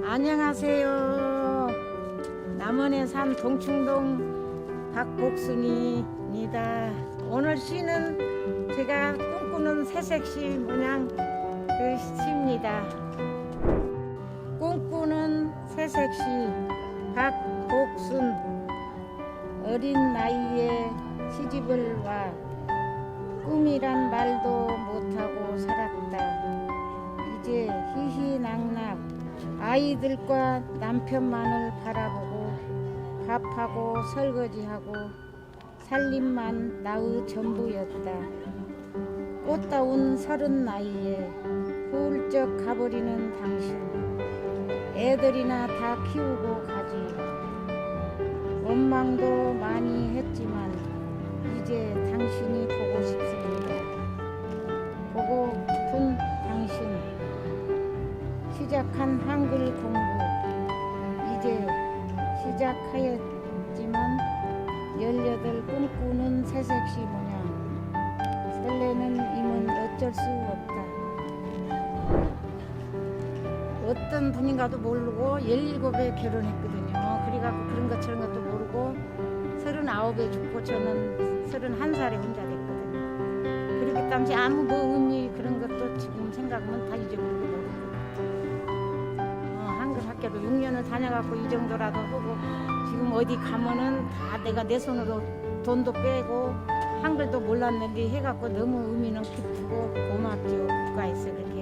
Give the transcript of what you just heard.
안녕하세요. 남원에 산 동충동 박복순이입니다. 오늘 시는 제가 꿈꾸는 새색시 모양 그 시입니다. 꿈꾸는 새색시 박복순 어린 나이에 시집을 와 꿈이란 말도 못하고 살았다. 아이들과 남편만을 바라보고 밥하고 설거지하고 살림만 나의 전부였다. 꽃다운 서른 나이에 훌쩍 가버리는 당신 애들이나 다 키우고 가지 원망도 많이 했지만 이제 당신이 시작한 한글 공부 이제 시작하였지만 열여덟 꿈꾸는 새색시 모양 설레는 임은 어쩔 수 없다. 어떤 분인가도 모르고 17에 결혼했거든요. 그래갖고 그런 것 저런 것도 모르고 39에 죽고 저는 31살에 혼자 됐거든요. 그렇기 당시 아무 뭐 의미 그런 것도 지금 생각하면 다 한글 학교도 6년을 다녀갖고 이 정도라도 하고 지금 어디 가면은 다 내가 내 손으로 돈도 빼고 한글도 몰랐는데 해갖고 너무 의미는 깊고 고맙죠. 국가에서 그렇게